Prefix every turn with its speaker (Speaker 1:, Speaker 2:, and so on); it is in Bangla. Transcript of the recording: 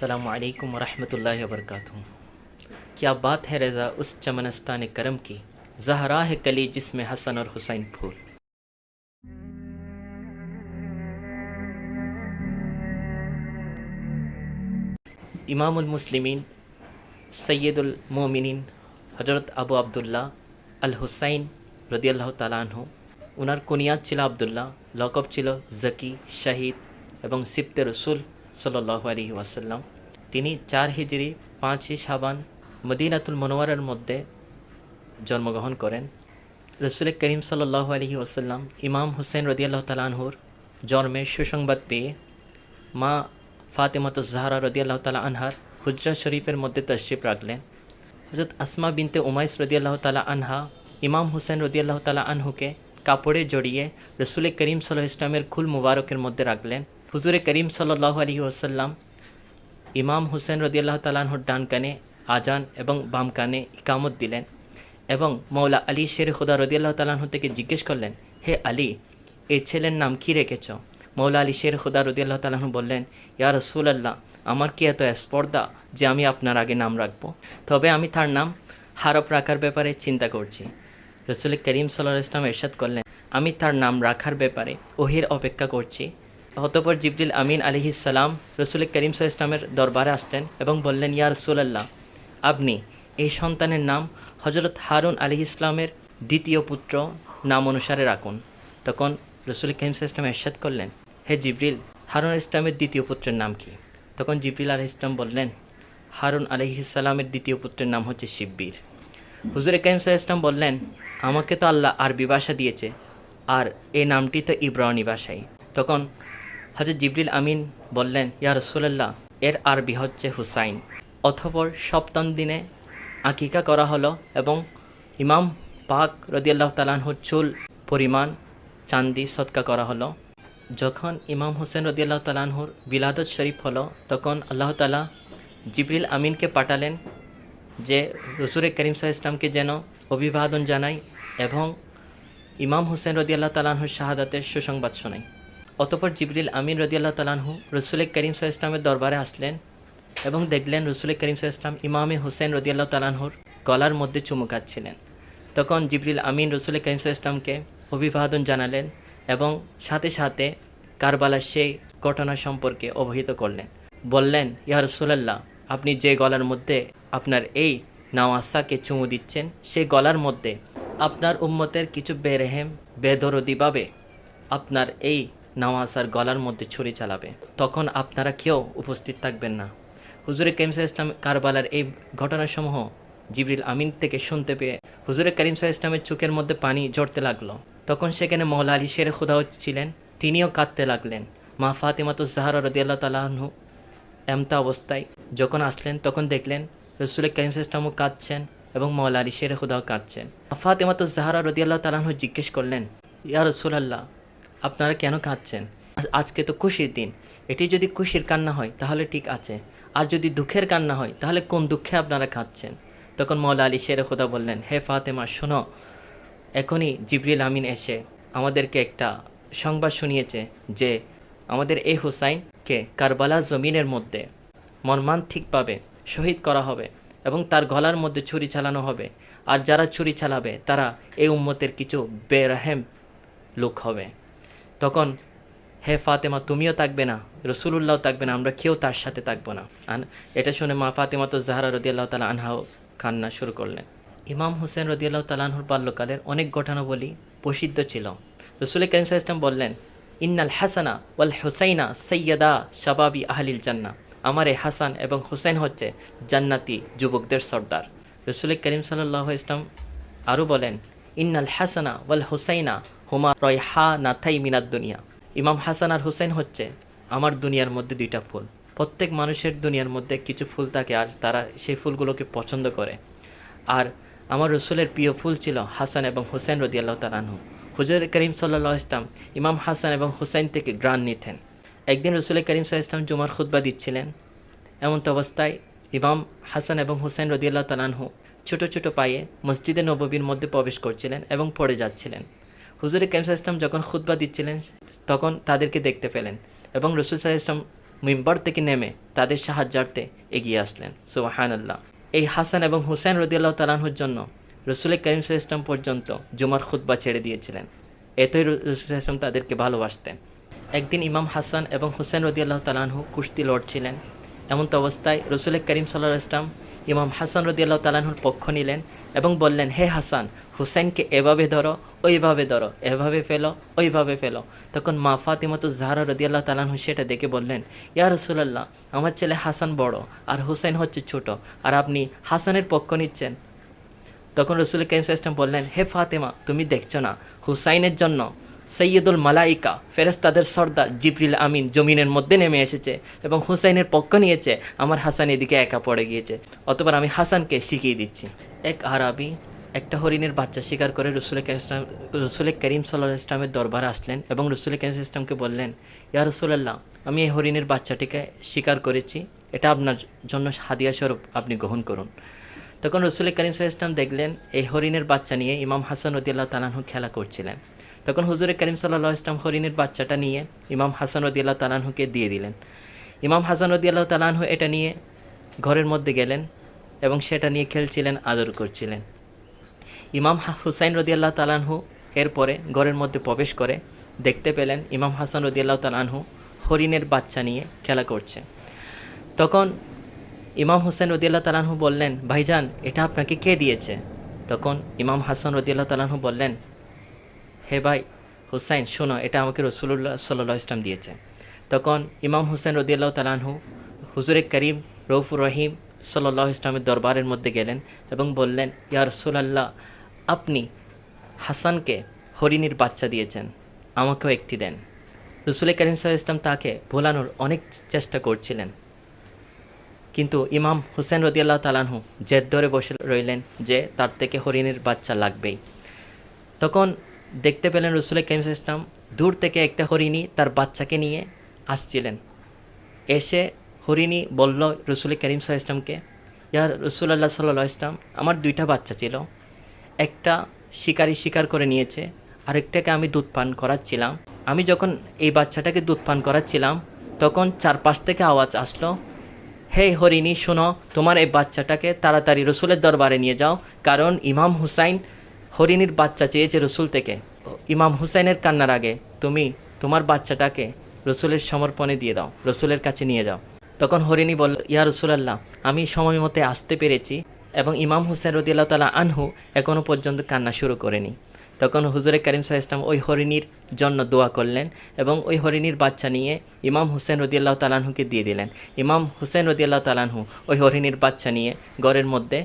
Speaker 1: अल्लाम वरहमल वबरक क्या बात है रज़ा उस चमनस्तान करम की जहरा है कली जिसमें हसन और हुसैन फूल ইমামুল মুসলিমিন সৈয়দুল মোমিনিন হজরত আবু আবদুল্লাহ আল হুসাইন রদিয়াল্লাহ তালানহু ওনার কুনিয়াত ছিল আবদুল্লাহ লকব ছিল জকি শাহিদ এবং সিপ্তে রসুল সাল্লাহ আলী ওয়াসাল্লাম তিনি চার হিজরি পাঁচই সাবান মদিনাতুল মনোয়ারের মধ্যে জন্মগ্রহণ করেন। রসুল করিম সাল্লাহ আলহি ওসাল্লাম ইমাম হুসেন রদিয়াল্লাহ তালানহুর জন্মের সুসংবাদ পেয়ে মা ফাতেমাত জাহরা রদিয়াল্লাহ তালা আনহার হুজরা শরীফের মধ্যে তশরিফ রাখলেন। হজরত আসমা বিনতে উমাইস রদিয়াল্লাহ তালা আনহা ইমাম হুসেন রদিয়াল্লাহ তালা আনহুকে কাপড়ে জড়িয়ে রসুল করিম সাল্লাহ ইসলামের খুল মুবারকের মধ্যে রাখলেন। হুজুরে করিম সাল্লাহ আলহি ওসাল্লাম ইমাম হুসেন রদিয়াল্লাহ তালানহুর ডান কানে আজান এবং বাম কানে ইকামত দিলেন এবং মৌলা আলী শের খুদা রদিয়াল্লাহ তালাহু থেকে জিজ্ঞেস করলেন, হে আলী, এই ছেলের নাম কী রেখেছ? মৌলা আলী শের খুদা রদিয়াল্লাহ তালাহু বললেন, ইয়া রসুল আল্লাহ আমার কি এত স্পর্ধা যে আমি আপনার আগে নাম রাখব? তবে আমি তার নাম হারপ রাখার ব্যাপারে চিন্তা করছি। রসুল করিম সাল্লাহ ইসলাম এরশাদ করলেন, আমি তার নাম রাখার ব্যাপারে ওহির অপেক্ষা করছি। অতপর জিবরিল আমিন আলিহিসাল্লাম রসুল করিম সাল ইসলামের দরবারে আসতেন এবং বললেন, ইয়া রসুলাল্লাহ, আপনি এই সন্তানের নাম হজরত হারুন আলি ইসলামের দ্বিতীয় পুত্র নাম অনুসারে রাখুন। তখন রসুল করিম সাল ইসলাম এরশাদ করলেন, হে জিবরিল, হারুন ইসলামের দ্বিতীয় পুত্রের নাম কি? তখন জিবরিল আলি ইসলাম বললেন, হারুন আলহিসাল্লামের দ্বিতীয় পুত্রের নাম হচ্ছে শিব্বির। হুজুর কাইম ইসলাম বললেন, আমাকে তো আল্লাহ আরবি ভাষা দিয়েছে, আর এই নামটি তো ইব্রাহনী ভাষাই। তখন হজরত জিবরিল আমিন বললেন, ইয়া রসুলাল্লাহ, এর আরবি হচ্ছে হুসাইন। অথপর সপ্তম দিনে আকিকা করা হলো এবং ইমাম পাক রদিয়াল্লাহ তালাহুর চুল পরিমাণ, চান্দি সৎকা করা হলো। যখন ইমাম হোসেন রদিয়াল্লাহ তালাহুর বিলাদত শরীফ হলো, তখন আল্লাহ তালা জিবরিল আমিনকে পাঠালেন যে রসুরে করিম সাহা ইসলামকে যেন অভিবাদন জানাই এবং ইমাম হোসেন রদিয়াল্লাহ তালাহুর শাহাদাতের সুসংবাদ শোনাই। অতপর জিবরিল আমিন রদিয়াল্লাহ তালাহু রসুল করিম সাহা ইসলামের দরবারে আসলেন এবং দেখলেন রসুল করিম সাহা ইসলাম ইমামে হোসেন রদিয়াল্লাহ তালাহুর গলার মধ্যে চুমুকাচ্ছিলেন তখন জিবরিল আমিন রসুল করিম সাহা ইসলামকে অভিবাদন জানালেন এবং সাথে সাথে কারবালার সেই ঘটনা সম্পর্কে অবহিত করলেন। বললেন, ইয়া রসুলাল্লাহ, আপনি যে গলার মধ্যে আপনার এই নাওয়াসাকে চুমু দিচ্ছেন, সেই গলার মধ্যে আপনার উম্মতের কিছু বেরেহেম বেদরদিভাবে আপনার এই নাওয়াসার গলার মধ্যে ছুরি চালাবে। তখন আপনারা কেউ উপস্থিত থাকবেন না। হুজুরে করিম সাহা ইসলাম কারবালার এই ঘটনাসমূহ জিবরিল আমিন থেকে শুনতে পেয়ে হুজুরে করিম সাহা ইসলামের চোখের মধ্যে পানি ঝরতে লাগল। তখন সেখানে মৌলা আলী শের খুদাও ছিলেন, তিনিও কাঁদতে লাগলেন। মা ফাতেমাতুজ জাহারা রদিয়াল্লাহ তালাহনু এমতা অবস্থায় যখন আসলেন, তখন দেখলেন রসুল করিম ইসলামও কাঁদছেন এবং মৌলা আলী শের খুদাও কাঁদছেন। ফাতেমাতুজ জাহারা রদিয়াল্লাহ তালাহনু জিজ্ঞেস করলেন, ইয়া রসুল আল্লাহ আপনারা কেন কাঁদছেন? আজকে তো খুশির দিন। এটি যদি খুশির কান্না হয়, তাহলে ঠিক আছে। আর যদি দুঃখের কান্না হয়, তাহলে কোন দুঃখে আপনারা কাঁদছেন? তখন মৌলা আলী শের খোদা বললেন, হে ফাতেমা, শোনো। এখনই জিবরিল আমিন এসে আমাদেরকে একটা সংবাদ শুনিয়েছে যে আমাদের এই হুসাইনকে কারবালা জমিনের মধ্যে মর্মান্তিকভাবে শহীদ করা হবে এবং তার গলার মধ্যে ছুরি চালানো হবে। আর যারা ছুরি চালাবে, তারা এই উম্মতের কিছু বেরহেম লোক হবে। তখন, হে ফাতেমা, তুমিও থাকবে না, রসুলুল্লাহ থাকবে না, আমরা কেউ তার সাথে থাকব না। আন এটা শুনে মা ফাতেমা তো জাহারা রদিয়াল্লাহ তালা আনহাও কান্না শুরু করলেন। ইমাম হুসেন রদিয়াল্লাহ তালাহুর বাল্যকালের অনেক ঘটনাবলী প্রসিদ্ধ ছিল। রসুল করিম ইসলাম বললেন, ইন্নাল হাসানা ওয়াল হুসাইনা সৈয়দা শাবাবি আহলিল জান্না আমার এই হাসান এবং হুসেন হচ্ছে জান্নাতি যুবকদের সর্দার। রসুল করিম সাল্লাহ ইসলাম আরও বলেন ইন্নাল হাসানা ওয়াল হুসাইনা হুমা রয় হা নাথাই মিনাদ দুনিয়া। ইমাম হাসান আর হুসেন হচ্ছে আমার দুনিয়ার মধ্যে দুইটা ফুল। প্রত্যেক মানুষের দুনিয়ার মধ্যে কিছু ফুল থাকে আর তারা সেই ফুলগুলোকে পছন্দ করে। আর আমার রসুলের প্রিয় ফুল ছিল হাসান এবং হুসেন রদিয়াল্লাহ তালানহু হুজুর করিম সাল্লাহ ইসলাম ইমাম হাসান এবং হুসাইন থেকে গ্রান নিতেন। একদিন রসুল করিম সাল্লাহ ইসলাম জুমার খুদ্া দিচ্ছিলেন। এমন তো অবস্থায় ইমাম হাসান এবং হুসেন রদিয়াল্লাহ তালানহু ছোটো ছোটো পায়ে মসজিদে নববীর মধ্যে প্রবেশ করছিলেন এবং পড়ে যাচ্ছিলেন। হুজুর কেমসা ইসলাম যখন খুদ্া দিচ্ছিলেন, তখন তাদেরকে দেখতে পেলেন এবং রসুল সাহা ইসলাম মিম্বার থেকে নেমে তাদের সাহায্যার্থে এগিয়ে আসলেন। সুবাহান আল্লাহ এই হাসান এবং হুসেন রদিয়াল্লাহ তালাহুর জন্য রসুল করিম সাল্লাহ ইসলাম পর্যন্ত জুমার খুতবা ছেড়ে দিয়েছিলেন। এতই রসুল ইসলাম তাদেরকে ভালোবাসতেন। একদিন ইমাম হাসান এবং হুসেন রদিয়াল্লাহ তালাহু কুস্তি লড়ছিলেন। এমন তো অবস্থায় রসুল করিম সাল্লাহ ইসলাম ইমাম হাসান রদিয়াল্লাহ তালাহুর পক্ষ নিলেন এবং বললেন, হে হাসান হুসেনকে এভাবে ধরো, ওইভাবে ধরো, এভাবে ফেলো, ওইভাবে ফেলো। তখন মা ফাতিমাতু জাহরা রদিয়াল্লাহ তালাহু সেটা দেখে বললেন, ইয়া রসুলাল্লাহ, আমার ছেলে হাসান বড় আর হুসেন হচ্ছে ছোট, আর আপনি হাসানের পক্ষ নিচ্ছেন। তখন রসুল করিম ইসলাম বললেন, হে ফাতেমা, তুমি দেখছ না, হুসাইনের জন্য সৈয়দুল মালাইকা ফেরেস্তাদের সর্দার জিবরিল আমিন জমিনের মধ্যে নেমে এসেছে এবং হুসাইনের পক্ষ নিয়েছে, আমার হাসান এদিকে একা পড়ে গিয়েছে। অতবার আমি হাসানকে শিখিয়ে দিচ্ছি। এক আরবি, একটা হরিণের বাচ্চা শিকার করে রসুল ইসলাম রসুল করিম সাল্লাহ ইসলামের দরবারে আসলেন এবং রসুল করিম ইসলামকে বললেন, ইয়া রসুলাল্লাহ, আমি এই হরিণের বাচ্চাটিকে শিকার করেছি। এটা আপনার জন্য হাদিয়া স্বরূপ, আপনি গ্রহণ করুন। তখন রসুল করিম সাল্লাহ ইসলাম দেখলেন, এই হরিণের বাচ্চা নিয়ে ইমাম হাসান রদিয়াল্লাহ তালাহু খেলা করছিলেন। তখন হুজুরে করিম সাল্লাহ ইসলাম হরিণের বাচ্চাটা নিয়ে ইমাম হাসান রদিয়াল্লাহ তালাহুকে দিয়ে দিলেন। ইমাম হাসান রদিয়াল্লাহ তালাহু এটা নিয়ে ঘরের মধ্যে গেলেন এবং সেটা নিয়ে খেলছিলেন, আদর করছিলেন। ইমাম হুসাইন রদিয়াল্লাহ তালানহু এরপরে ঘরের মধ্যে প্রবেশ করে দেখতে পেলেন ইমাম হাসান রদিয়াল্লাহ তালানহু হরিণের বাচ্চা নিয়ে খেলা করছে। তখন ইমাম হুসেন রদিয়াল্লাহ তালানহু বললেন, ভাইজান, এটা আপনাকে কে দিয়েছে? তখন ইমাম হাসান রদিয়াল্লাহ তালানহু বললেন হে ভাই, হুসাইন, শোনো, এটা আমাকে রসুল্লাহ সাল্লাহ ইসলাম দিয়েছে। তখন ইমাম হুসেন রদিয়াল্লাহ তালানহু হুজুরে করিম রৌফুর রহিম সাল্লাহ ইসলামের দরবারের মধ্যে গেলেন এবং বললেন, ইয়া রসুলাল্লাহ, আপনি হাসানকে হরিণীর বাচ্চা দিয়েছেন, আমাকেও একটি দেন। রসুল করিম সাল্লাহ ইসলাম তাকে ভোলানোর অনেক চেষ্টা করছিলেন। কিন্তু ইমাম হুসেন রদিয়াল্লাহ তালানহু জেদ ধরে বসে রইলেন যে তার থেকে হরিণের বাচ্চা লাগবেই। তখন দেখতে পেলেন রসুল করিম ইসলাম দূর থেকে একটা হরিণী তার বাচ্চাকে নিয়ে আসছিলেন। এসে হরিণী বলল রসুল করিম সাহা ইসলামকে ইয়া রসুল্লাহ সাল্লাহ ইসলাম আমার দুইটা বাচ্চা ছিল। একটা শিকারি শিকার করে নিয়েছে, আরেকটাকে আমি দুধ পান করাচ্ছিলাম। আমি যখন এই বাচ্চাটাকে দুধ পান করাচ্ছিলাম, তখন চারপাশ থেকে আওয়াজ আসলো, হে হরিণী, শোনো, তোমার এই বাচ্চাটাকে তাড়াতাড়ি রসুলের দরবারে নিয়ে যাও, কারণ ইমাম হুসাইন হরিণীর বাচ্চা চেয়েছে রসুল থেকে। ইমাম হুসাইনের কান্নার আগে তুমি তোমার বাচ্চাটাকে রসুলের সমর্পণে দিয়ে দাও, রসুলের কাছে নিয়ে যাও। তখন হরিণী বলল, ইয়া রসুলাল্লাহ, আমি সময় মতে আসতে পেরেছি এবং ইমাম হুসেন রদিয়াল্লাহ তালা আনহু এখনও পর্যন্ত কান্না শুরু করেনি। তখন হুজুরে করিম সাহা ইসলাম ওই হরিণীর জন্য দোয়া করলেন এবং ওই হরিণীর বাচ্চা নিয়ে ইমাম হুসেন রদিয়াল্লাহ তালানহুকে দিয়ে দিলেন। ইমাম হুসেন রদিয়াল্লাহ তালানহু ওই হরিণীর বাচ্চা নিয়ে ঘরের মধ্যে